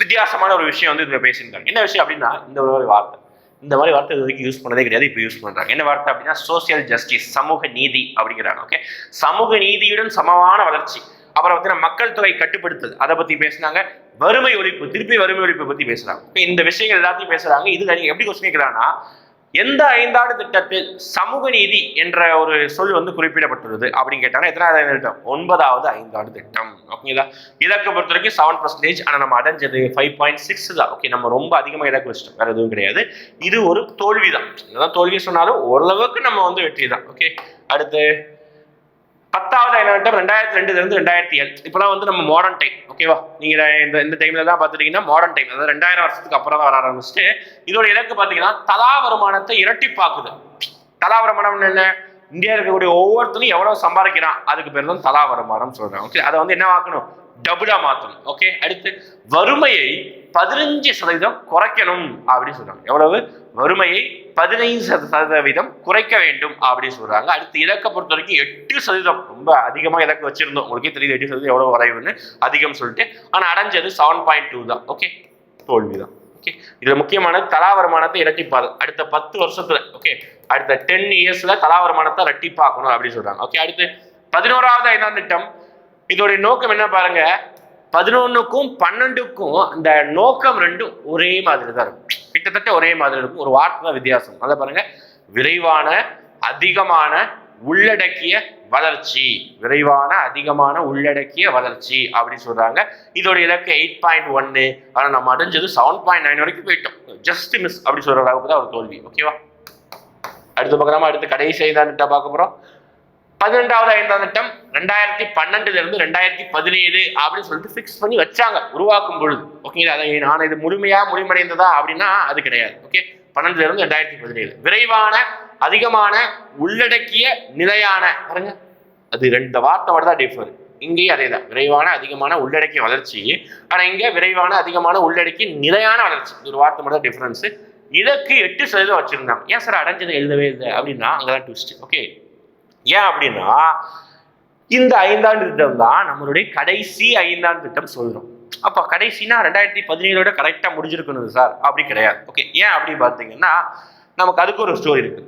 வித்தியாசமான ஒரு விஷயம் வந்து இதில் பேசியிருந்தாங்க. என்ன விஷயம் அப்படின்னா இந்த ஒரு வார்த்தை. இந்த மாதிரி வார்த்தை இது வரைக்கும் யூஸ் பண்ணதே கிடையாது இப்போ யூஸ் பண்ணுறாங்க என்ன வார்த்தை அப்படின்னா சோசியல் ஜஸ்டிஸ் சமூக நீதி அப்படிங்கிறாங்க. ஓகே சமூக நீதியுடன் சமமான வளர்ச்சி. அப்புறம் பார்த்தீங்கன்னா மக்கள் தொகை கட்டுப்படுத்துது அதை பற்றி பேசினாங்க. வறுமை ஒழிப்பு திருப்பி வறுமை ஒழிப்பை பத்தி பேசுறாங்க. இப்போ இந்த விஷயங்கள் எல்லாத்தையும் பேசுறாங்க. இது நீங்க எப்படி கொஸ்டின் கேட்கிறாங்கன்னா எந்த ஐந்தாண்டு திட்டத்தில் சமூக நீதி என்ற ஒரு சொல் வந்து குறிப்பிடப்பட்டுள்ளது அப்படின்னு கேட்டாங்கன்னா எத்தனாவது திட்டம்? ஒன்பதாவது ஐந்தாண்டு திட்டம். ஓகேங்களா இலக்கு பொறுத்த வரைக்கும் செவன் பர்சன்டேஜ் ஆனால் நம்ம அடைஞ்சது ஃபைவ் பாயிண்ட் சிக்ஸ் தான். ஓகே நம்ம ரொம்ப அதிகமாக இலக்கு வச்சிட்டோம். வேற எதுவும் கிடையாது. இது ஒரு தோல்வி தான் என்னதான் தோல்வி சொன்னாலும் ஓரளவுக்கு நம்ம வந்து வெற்றி தான் ஓகே அடுத்து பத்தாவது ஐநாட்டம் ரெண்டாயிரத்தி ரெண்டுல இருந்து ரெண்டாயிரத்தி ஏழு. இப்போலாம் வந்து நம்ம மாடர்ன் டைம் ஓகேவா நீங்க இந்த இந்த டைம்ல தான் பார்த்துட்டீங்கன்னா மாடர்ன் டைம் அதாவது ரெண்டாயிரம் வருஷத்துக்கு அப்புறம் தான் வர ஆரம்பிச்சுட்டு இதோட இலக்கு பார்த்தீங்கன்னா தலா வருமானத்தை இரட்டிப்பாக்குது. தலா வருமானம் என்ன? இந்தியா இருக்கக்கூடிய ஒவ்வொருத்தரும் எவ்வளவு சம்பாதிக்கிறான்? அதுக்கு பேர் தான் தலா வருமானம் சொல்றாங்க. ஓகே அதை வந்து என்ன ஆக்கணும்? டபுளா மாத்தணும். ஓகே அடுத்து வறுமையை பதினஞ்சு சதவீதம் குறைக்கணும் அப்படின்னு சொல்றாங்க. எவ்வளவு? வறுமையை பதினைந்து சத- சதவீதம் குறைக்க வேண்டும் அப்படின்னு சொல்றாங்க. அடுத்து இலக்கை பொறுத்த வரைக்கும் எட்டு சதவீதம். ரொம்ப அதிகமா இலக்கு வச்சிருந்தோம். உங்களுக்கே தெரியுது எட்டு சதவீதம் எவ்வளவு வரைவுன்னு அதிகம் சொல்லிட்டு. ஆனா அடைஞ்சது செவன் பாயிண்ட் டூ தான். ஓகே தோல்விதான். ஓகே இதுல முக்கியமான தலா வருமானத்தை இரட்டிப்பாது. அடுத்த பத்து வருஷத்துல ஓகே அடுத்த டென் இயர்ஸ்ல தலா வருமானத்தை இரட்டிப்பாக்கணும் அப்படின்னு சொல்றாங்க. ஓகே அடுத்து பதினோராவது ஐந்தாம் திட்டம். இதோடைய நோக்கம் என்ன பாருங்க? பதினொன்றுக்கும் பன்னெண்டுக்கும் அந்த நோக்கம் ரெண்டும் ஒரே மாதிரி தான் இருக்கும். கிட்டத்தட்ட ஒரே மாதிரி இருக்கும். ஒரு வார்த்தை தான் வித்தியாசம். அதை பாருங்க. விரைவான அதிகமான உள்ளடக்கிய வளர்ச்சி. விரைவான அதிகமான உள்ளடக்கிய வளர்ச்சி அப்படின்னு சொல்றாங்க. இதோட இலக்கு எயிட் பாயிண்ட் ஒன்னு ஆனால் நம்ம அடைஞ்சது செவன் பாயிண்ட் நைன் வரைக்கும் போயிட்டோம். ஜஸ்ட் மிஸ் அப்படி சொல்ற அளவுக்கு தான் ஒரு தோல்வி. ஓகேவா அடுத்து பார்க்கலாமா அடுத்து கடைசி ஐந்தாம் பார்க்க போறோம். பதினெண்டாவது ஐந்தாம் திட்டம் ரெண்டாயிரத்தி பன்னெண்டுல இருந்து ரெண்டாயிரத்தி பதினேழு அப்படின்னு சொல்லிட்டு ஃபிக்ஸ் பண்ணி வச்சாங்க. உருவாக்கும் பொழுது. ஓகேங்களா அதை நான் இது முழுமையா முடிவடைந்ததா அப்படின்னா அது கிடையாது. ஓகே பன்னெண்டுல இருந்து ரெண்டாயிரத்தி பதினேழு. விரைவான அதிகமான உள்ளடக்கிய நிலையான பாருங்க. அது ரெண்டு வார்த்தை தான் டிஃபர் இங்கேயும் அதே தான் விரைவான அதிகமான உள்ளடக்கிய வளர்ச்சி. ஆனால் இங்கே விரைவான அதிகமான உள்ளடக்கிய நிலையான வளர்ச்சி. ஒரு வார்த்தை மட்டும் தான் டிஃபரன்ஸ் இலக்கு எட்டு சதவீதம் வச்சிருந்தாங்க. ஏன் சார் அடைஞ்சதை எழுதவே இல்லை அப்படின்னா அங்கே தான் ட்விஸ்ட் ஓகே ஏன் அப்படின்னா இந்த ஐந்தாண்டு திட்டம் தான் நம்மளுடைய கடைசி ஐந்தாண்டு திட்டம் சொல்றோம். அப்போ கடைசினா ரெண்டாயிரத்தி பதினேழோட கரெக்டாக முடிஞ்சிருக்கணும் சார் அப்படி கிடையாது. ஓகே ஏன் அப்படி பார்த்தீங்கன்னா நமக்கு அதுக்கு ஒரு ஸ்டோரி இருக்கு.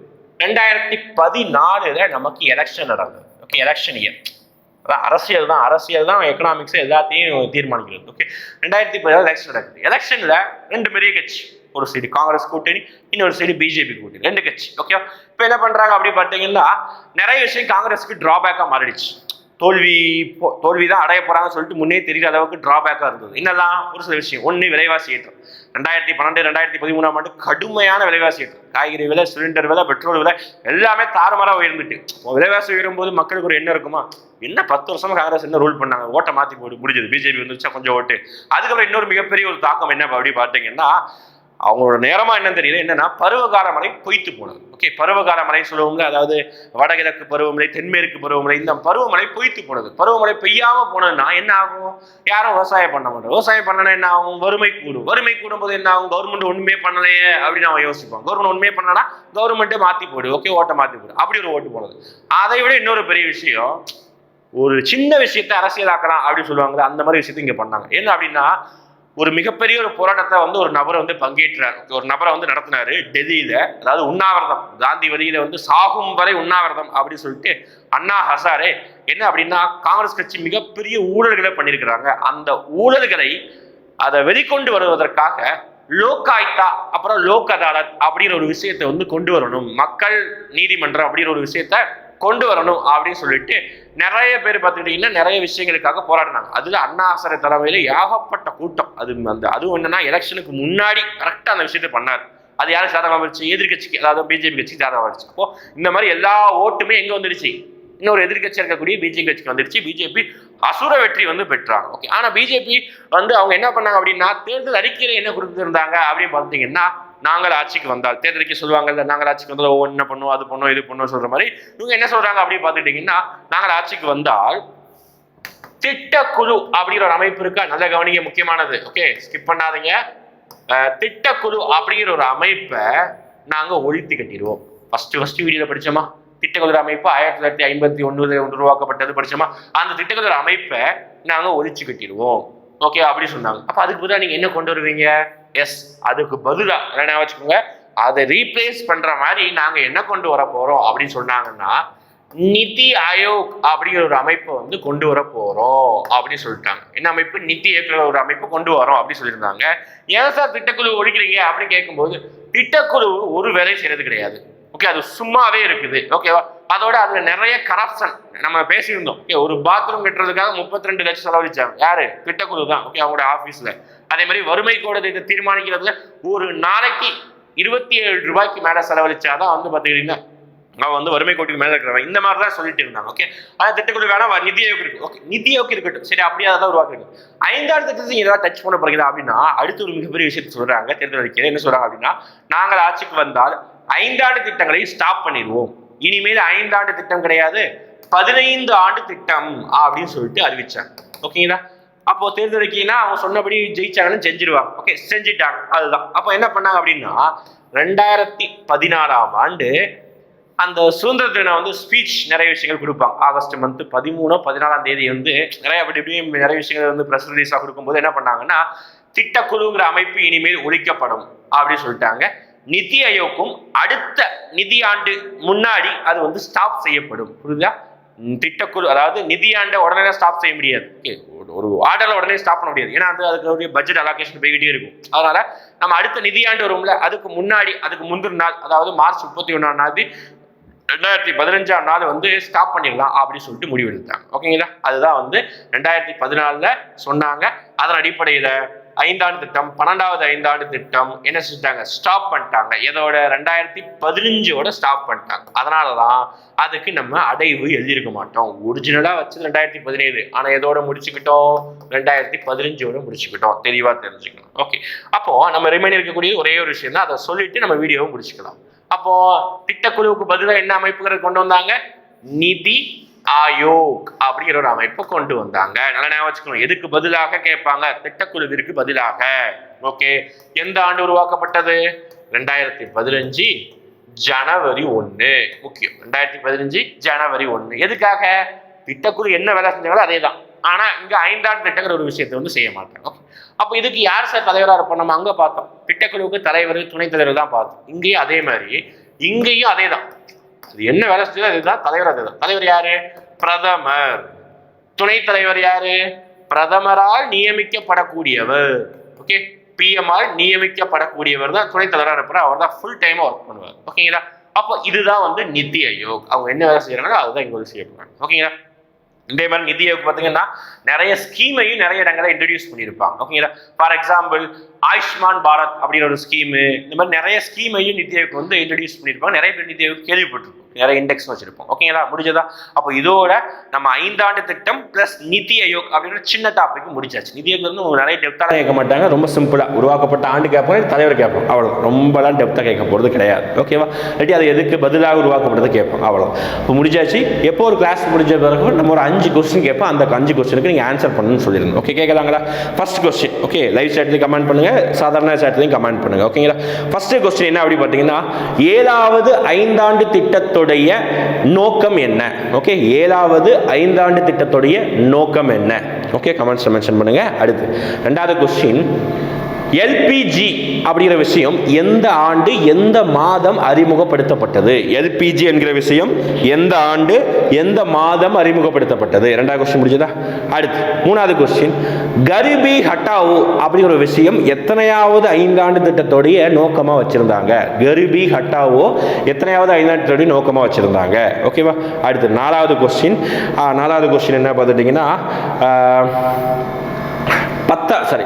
ரெண்டாயிரத்தி பதினாலுல நமக்கு எலெக்ஷன் நடந்தது. ஓகே எலெக்ஷன் இயர் அதான் அரசியல் தான் அரசியல் தான் எக்கனாமிக்ஸ் எல்லாத்தையும் தீர்மானிக்கிறது. ஓகே ரெண்டாயிரத்தி பதினாலு எலெக்ஷன் நடக்குது. எலெக்ஷன்ல ரெண்டு பெரிய கட்சி. ஒரு சைடு காங்கிரஸ் கூட்டணி இன்னொரு சைடு பிஜேபி கூட்டணி. ரெண்டு கட்சி. ஓகே இப்போ என்ன பண்றாங்க அப்படி பார்த்தீங்கன்னா நிறைய விஷயம் காங்கிரஸுக்கு ட்ராபேக்காக மாறிடுச்சு. தோல்வி தோல்வி தான் அடைய போறாங்கன்னு சொல்லிட்டு முன்னே தெரிகிற அளவுக்கு ட்ராபேக்காக இருந்தது. என்னெல்லாம்? ஒரு சில விஷயம். ஒன்று விலைவாசி ஏற்றம். ரெண்டாயிரத்தி பன்னெண்டு ரெண்டாயிரத்தி பதிமூணாம் ஆண்டு கடுமையான விலைவாசி ஏற்றம். காய்கறி விலை சிலிண்டர் விலை பெட்ரோல் விலை எல்லாமே தாறுமாறாக உயர்ந்துட்டு. இப்போ விலைவாசி உயரும்போது மக்களுக்கு ஒரு எண்ணம் இருக்குமா? என்ன பத்து வருஷமா காங்கிரஸ் என்ன ரூல் பண்ணாங்க? ஓட்டை மாற்றி போட்டு முடிஞ்சது. பிஜேபி வந்துருச்சா? கொஞ்சம் ஓட்டு. அதுக்கப்புறம் இன்னொரு மிகப்பெரிய ஒரு தாக்கம் என்ன அப்படி பார்த்தீங்கன்னா அவங்களோட நேரமா என்னன்னு தெரியல. என்னன்னா பருவகால மழை பொய்த்து போனது. ஓகே பருவகால மழை சொல்லுவாங்க. அதாவது வடகிழக்கு பருவமழை தென்மேற்கு பருவமழை இந்த பருவமழை பொய்த்து போனது. பருவமழை பெய்யாம போனதுன்னா என்ன ஆகும்? யாரும் விவசாயம் பண்ண மாட்டோம் விவசாயம் பண்ணனா என்ன ஆகும்? வறுமை கூடும். வறுமை கூடும் போது என்ன ஆகும்? கவர்மெண்ட் ஒண்ணுமே பண்ணலையே அப்படின்னு அவன் யோசிப்பான் கவர்மெண்ட் ஒண்ணுமே பண்ணனா கவர்மெண்ட்டே மாத்தி போடு. ஓகே ஓட்டை மாத்தி போடு. அப்படி ஒரு ஓட்டு போனது. அதை விட இன்னொரு பெரிய விஷயம் ஒரு சின்ன விஷயத்தை அரசியலாக்கலாம் அப்படின்னு சொல்லுவாங்க அந்த மாதிரி விஷயத்தை இங்க பண்ணாங்க. என்ன அப்படின்னா ஒரு மிகப்பெரிய ஒரு போராட்டத்தை வந்து ஒரு நபரை வந்து பங்கேற்றார். ஒரு நபரை வந்து நடத்தினாரு டெல்லியில. அதாவது உண்ணாவிரதம். காந்தி வரியில வந்து சாகும் வரை உண்ணாவிரதம் அப்படின்னு சொல்லிட்டு அண்ணா ஹசாரே என்ன அப்படின்னா காங்கிரஸ் கட்சி மிகப்பெரிய ஊழல்களை பண்ணியிருக்கிறாங்க. அந்த ஊழல்களை அதை வெளிக்கொண்டு வருவதற்காக லோக்காய்தா அப்புறம் லோக் அதாலத் அப்படின்ற ஒரு விஷயத்தை வந்து கொண்டு வரணும். மக்கள் நீதிமன்றம் அப்படின்ற ஒரு விஷயத்த கொண்டு வரணும் அப்படின்னு சொல்லிட்டு நிறைய பேர் பார்த்துக்கிட்டிங்கன்னா நிறைய விஷயங்களுக்காக போராடினாங்க. அதில் அண்ணாசர தலைமையில் ஏகப்பட்ட கூட்டம். அது அந்த அதுவும் என்னன்னா எலெக்ஷனுக்கு முன்னாடி கரெக்டாக அந்த விஷயத்தை பண்ணார். அது யாரும் சாதகமாக இருந்துச்சு? எதிர்க்கட்சிக்கு அதாவது பிஜேபி கட்சிக்கு சாதகமாக இருந்துச்சு. அப்போ இந்த மாதிரி எல்லா ஓட்டுமே எங்கே வந்துடுச்சு இன்னொரு எதிர்க்கட்சி இருக்கக்கூடிய பிஜேபி கட்சிக்கு வந்துடுச்சு பிஜேபி அசுர வெற்றி வந்து பெற்றாங்க. ஓகே ஆனால் பிஜேபி வந்து அவங்க என்ன பண்ணாங்க அப்படின்னா தேர்தல் அறிக்கையில் என்ன கொடுத்துருந்தாங்க அப்படின்னு பார்த்தீங்கன்னா நாங்கள் ஆட்சிக்கு வந்தால். தேர்தலுக்கு சொல்லுவாங்கல்ல நாங்கள் ஆட்சிக்கு வந்தால் ஓ என்ன பண்ணுவோம் அது பண்ணுவோம் இது பண்ணுவோம் சொல்ற மாதிரி. இவங்க என்ன சொல்றாங்க அப்படின்னு பார்த்துக்கிட்டிங்கன்னா நாங்கள் ஆட்சிக்கு வந்தால் திட்டக்குழு அப்படிங்கிற ஒரு அமைப்பு இருக்கா? நல்ல கவனிக்க முக்கியமானது. ஓகே ஸ்கிப் பண்ணாதீங்க. திட்டக்குழு அப்படிங்கிற ஒரு அமைப்பை நாங்கள் ஒழித்து கட்டிடுவோம். ஃபர்ஸ்ட் ஃபர்ஸ்ட் வீடியோல படிச்சோமா? திட்டக்குழு அமைப்பு ஆயிரத்தி தொள்ளாயிரத்தி ஐம்பத்தி ஒண்ணுல உருவாக்கப்பட்டது படிச்சோமா? அந்த திட்டக்குழு அமைப்பை நாங்கள் ஒழிச்சு கட்டிடுவோம். ஓகே அப்படி சொன்னாங்க. அப்ப அதுக்கு பதிலாக நீங்க என்ன கொண்டு வருவீங்க? எஸ் அதுக்கு பதிலாக என்ன வச்சுக்கோங்க அதை ரீப்ளேஸ் பண்ற மாதிரி நாங்க என்ன கொண்டு வர போறோம் அப்படின்னு சொன்னாங்கன்னா நிதி ஆயோக் அப்படிங்கிற ஒரு அமைப்பை வந்து கொண்டு வர போறோம் அப்படின்னு சொல்லிட்டாங்க. என்ன அமைப்பு? நிதி ஆயோக்ங்கிற ஒரு அமைப்பு கொண்டு வரோம் அப்படின்னு சொல்லியிருந்தாங்க. ஏன் சார் திட்டக்குழு ஒழிக்கிறீங்க அப்படின்னு கேட்கும்போது திட்டக்குழு ஒரு வேலை செய்யறது கிடையாது. ஓகே அது சும்மாவே இருக்குது. ஓகேவா அதோட அதுல நிறைய கரப்ஷன் நம்ம பேசியிருந்தோம். ஓகே ஒரு பாத்ரூம் கட்டுறதுக்காக முப்பத்தி ரெண்டு லட்சம் செலவழிச்சாங்க. யாரு? திட்டக்குழு தான். ஓகே அவங்களோட ஆபீஸ்ல அதே மாதிரி வறுமை கோடத்தை இதை தீர்மானிக்கிறதுல ஒரு நாளைக்கு இருபத்தி ஏழு ரூபாய்க்கு மேலே செலவழிச்சாதான் வந்து பார்த்துக்கிட்டீங்கன்னா அவன் வந்து வறுமை கோட்டுக்கு மேலே இருக்கிறவன். இந்த மாதிரி தான் சொல்லிட்டு இருந்தாங்க ஓகே ஆனால் திட்டக்குழு வேணா நிதி ஆயோக் இருக்கு ஓகே நிதி ஆயோக் இருக்கட்டும். சரி அப்படியே அதான் உருவாக்குறது ஐந்தாவது திட்டத்தை ஏதாவது டச் பண்ண போறீங்களா அப்படின்னா அடுத்து ஒரு மிகப்பெரிய விஷயத்தை சொல்றாங்க தேர்தல் அறிக்கையில என்ன சொல்றாங்க அப்படின்னா நாங்கள் ஆட்சிக்கு வந்தால் ஐந்தாண்டு திட்டங்களை ஸ்டாப் பண்ணிடுவோம். இனிமேல் ஐந்தாண்டு திட்டம் கிடையாது பதினைந்து ஆண்டு திட்டம் அப்படின்னு சொல்லிட்டு அறிவிச்சாங்க. ஓகேங்களா அப்போ தேர்தல் அவங்க சொன்னபடி ஜெயிச்சாங்கன்னு செஞ்சிருவாங்க. ஓகே செஞ்சுட்டாங்க. அதுதான். அப்போ என்ன பண்ணாங்க அப்படின்னா ரெண்டாயிரத்தி பதினாறாம் ஆண்டு அந்த சுதந்திர தினம் வந்து ஸ்பீச் நிறைய விஷயங்கள் கொடுப்பாங்க. ஆகஸ்ட் மந்த் பதிமூணோ பதினாலாம் தேதி வந்து நிறைய அப்படி இப்படியும் நிறைய விஷயங்கள் வந்து ப்ரெஸ் ரிலீஸாக கொடுக்கும்போது என்ன பண்ணாங்கன்னா திட்டக்குழுங்கிற அமைப்பு இனிமேல் ஒழிக்கப்படும் அப்படின்னு சொல்லிட்டாங்க. நிதி ஆயோக்கும் அடுத்த நிதியாண்டு முன்னாடி அது வந்து ஸ்டாப் செய்யப்படும். புரியுதா? திட்டக்குழு அதாவது நிதியாண்டை உடனே ஸ்டாப் செய்ய முடியாது. ஒரு- ஒரு உடனே ஸ்டாப் பண்ண முடியாது. ஏன்னா வந்து அதுக்கு பட்ஜெட் அலோகேஷன் போய்கிட்டே இருக்கும். அதனால நம்ம அடுத்த நிதியாண்டு வரும்ல அதுக்கு முன்னாடி அதுக்கு முந்தின நாள் அதாவது மார்ச் முப்பத்தி ஒன்றாம் நாள் ரெண்டாயிரத்தி பதினஞ்சாம் நாள் வந்து ஸ்டாப் பண்ணிடலாம் அப்படின்னு சொல்லிட்டு முடிவெடுத்தாங்க. ஓகேங்களா? அதுதான் வந்து ரெண்டாயிரத்தி பதினாலில் சொன்னாங்க. அதன் அடிப்படையில் ஐந்தாண்டு திட்டம் பன்னெண்டாவது ஐந்தாண்டு திட்டம் என்ன செஞ்சிட்டாங்க? ஸ்டாப் பண்ணிட்டாங்க. இதோட ரெண்டாயிரத்தி பதினஞ்சோட ஸ்டாப் பண்ணிட்டாங்க. அதனால தான் அதுக்கு நம்ம அடைவு எழுதியிருக்க மாட்டோம். ஒரிஜினலாக வச்சது ரெண்டாயிரத்தி பதினேழு ஆனால் எதோட முடிச்சுக்கிட்டோம்? ரெண்டாயிரத்தி பதினஞ்சோட முடிச்சுக்கிட்டோம். தெளிவாக தெரிஞ்சுக்கணும். ஓகே அப்போது நம்ம ரிமைன் இருக்கக்கூடிய ஒரே ஒரு விஷயம் தான் அதை சொல்லிட்டு நம்ம வீடியோவை முடிச்சுக்கலாம். அப்போது திட்டக்குழுவுக்கு பதிலாக என்ன அமைப்புகளை கொண்டு வந்தாங்க? நிதி ஆயோக் அப்படிங்கிற ஒரு அமைப்பை கொண்டு வந்தாங்க. நல்லா ஞாபகம் வச்சுக்கணும். எதுக்கு பதிலாக கேட்பாங்க? திட்டக்குழுவிற்கு பதிலாக. ஓகே. எந்த ஆண்டு உருவாக்கப்பட்டது? ரெண்டாயிரத்தி பதினஞ்சு ஜனவரி ஒன்று முக்கியம். ரெண்டாயிரத்தி பதினஞ்சு ஜனவரி ஒன்று எதுக்காக? திட்டக்குழு என்ன வேலை செஞ்சாங்களோ அதே தான் ஆனால் இங்கே ஐந்தாண்டு திட்டங்கிற ஒரு விஷயத்தை வந்து செய்ய மாட்டாங்க. அப்போ இதுக்கு யார் சார் தலைவராக இருப்போம்? நம்ம அங்கே பார்த்தோம். திட்டக்குழுவுக்கு தலைவர் துணைத் தலைவர் தான் பார்த்தோம். இங்கேயும் அதே மாதிரி. இங்கேயும் அதே தான் அது என்ன வேலை செஞ்சதோ அதுதான் தலைவர் அதுதான் தலைவர் யாரு? பிரதமர். துணைத் தலைவர் யாரு? பிரதமரால் நியமிக்கப்படக்கூடியவர். ஓகே பிஎம்ஆர் நியமிக்கப்படக்கூடியவர் தான் துணைத் தலைவராக இருப்பார். அவர் தான் ஃபுல் டைமாக ஒர்க் பண்ணுவார். ஓகேங்களா அப்போ இதுதான் வந்து நித்தி ஆயோக். அவங்க என்ன வேலை செய்யறாங்களோ அதுதான் இங்க வந்து செய்ய ஓகேங்களா இதே மாதிரி நிதி ஆயோக் பார்த்தீங்கன்னா நிறைய ஸ்கீமையும் நிறைய இடங்களை இன்ட்ரடியூஸ் பண்ணியிருப்பாங்க. ஓகேங்களா ஃபார் எக்ஸாம்பிள் ஆயுஷ்மான் பாரத் அப்படிங்கிற ஒரு ஸ்கீமு இந்த மாதிரி நிறைய ஸ்கீமையும் நிதி ஆயோக் வந்து இன்ட்ரடியூஸ் பண்ணியிருப்பாங்க. நிறைய பேர் நிதி ஆயோக் கேள்விப்பட்டிருப்போம். நிறைய இண்டெக்ஸ் வச்சிருப்போம். ஓகேங்களா முடிஞ்சதா? அப்போ இதோட நம்ம ஐந்தாண்டு திட்டம் பிளஸ் நிதி ஆயோக் அப்படின்ற சின்ன டாபிக் முடிச்சாச்சு. நிதி ஆயோக் வந்து உங்களுக்கு நிறைய டெப்த்தாக கேட்க மாட்டாங்க. ரொம்ப சிம்பிளாக உருவாக்கப்பட்ட ஆண்டு கேட்போம் தலைவர் கேட்போம். அவ்வளோ ரொம்பலாம் டெப்த்தாக கேட்க போகிறது கிடையாது. ஓகேவா இல்லாட்டி அது எதுக்கு பதிலாக உருவாக்கப்பட்டதை கேட்போம். அவ்வளோ இப்போ முடிஞ்சாச்சு. எப்போ ஒரு கிளாஸ் முடிஞ்ச பிறகு நம்ம ஒரு அஞ்சு கொஸ்டின் கேட்போம். அந்த அஞ்சு கொஸ்டினுக்கு நீங்கள் ஆன்சர் பண்ணணும்னு சொல்லிருந்தோம் ஓகே கேட்கலாங்களா? ஃபர்ஸ்ட் கொஸ்டின் ஓகே லைவ் சேட்லையும் கமெண்ட் பண்ணுங்க சாதாரண சேட்லையும் கமெண்ட் பண்ணுங்க. ஓகேங்களா ஃபர்ஸ்ட் கொஸ்டின் என்ன? அப்படி பார்த்தீங்கன்னா ஏழாவது ஐந்தாண்டு திட்டத்துடைய நோக்கம் என்ன? ஓகே ஏழாவது ஐந்தாண்டு திட்டத்துடைய நோக்கம் என்ன? ஓகே கமெண்ட்ஸ் மென்ஷன் பண்ணுங்க. அடுத்து ரெண்டாவது கொஸ்டின் எல்பிஜி அப்படிங்கிற விஷயம் எந்த ஆண்டு எந்த மாதம் அறிமுகப்படுத்தப்பட்டது? எல்பிஜி என்கிற விஷயம் எந்த ஆண்டு எந்த மாதம் அறிமுகப்படுத்தப்பட்டது? ரெண்டாவது கொஸ்டின் முடிஞ்சதா? அடுத்து மூணாவது கொஸ்டின் கரிபி ஹட்டாவோ அப்படிங்கிற ஒரு விஷயம் எத்தனையாவது ஐந்தாண்டு திட்டத்தோடைய நோக்கமாக வச்சிருந்தாங்க? கரிபி ஹட்டாவோ எத்தனையாவது ஐந்தாண்டு திட்டத்தோடைய நோக்கமாக வச்சிருந்தாங்க? ஓகேவா அடுத்து நாலாவது கொஸ்டின் நாலாவது கொஸ்டின் என்ன பார்த்துட்டிங்கன்னா பத்தா சாரி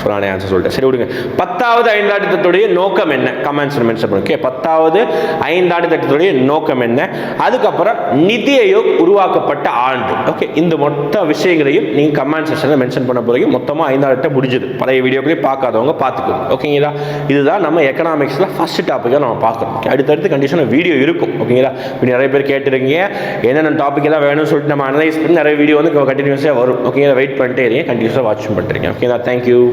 சொல்லானே ஆன்சர் சொல்லிட்டேன். சரி விடுங்க. பத்தாவது ஐந்தாண்டு திட்டத்துடைய நோக்கம் என்ன? கமெண்ட்ஸ் மென்ஷன் பண்ணுங்க. ஓகே பத்தாவது ஐந்தாண்டு திட்டத்துடைய நோக்கம் என்ன? அதுக்கப்புறம் நிதி ஆயோக் உருவாக்கப்பட்ட ஆண்டு. ஓகே இந்த மொத்த விஷயங்களையும் நீங்கள் கமெண்ட் செக்ஷனில் மென்ஷன் பண்ண போகிறீங்க மொத்தமாக ஐந்தாண்டு முடிஞ்சது. பழைய வீடியோக்களையும் பார்க்காதவங்க பார்த்துக்கோங்க. ஓகேங்களா இதுதான் நம்ம எக்கனாமிக்ஸில் ஃபர்ஸ்ட் டாப்பிக்காக நம்ம பார்க்குறோம் அடுத்தடுத்து கண்டிஷனாக வீடியோ இருக்கும். ஓகேங்களா இப்போ நிறைய பேர் கேட்டுருக்கீங்க என்னென்ன டாபிக் எல்லாம் வேணும்னு சொல்லிட்டு நம்ம அனலைஸ் பண்ணி நிறைய வீடியோ வந்து கண்டினியூஸாக வரும். ஓகேங்களா வெயிட் பண்ணிட்டே இருக்கீங்க கண்டினியூஸாக வாட்ச் பண்ணுறீங்க ஓகேங்களா தேங்க்யூ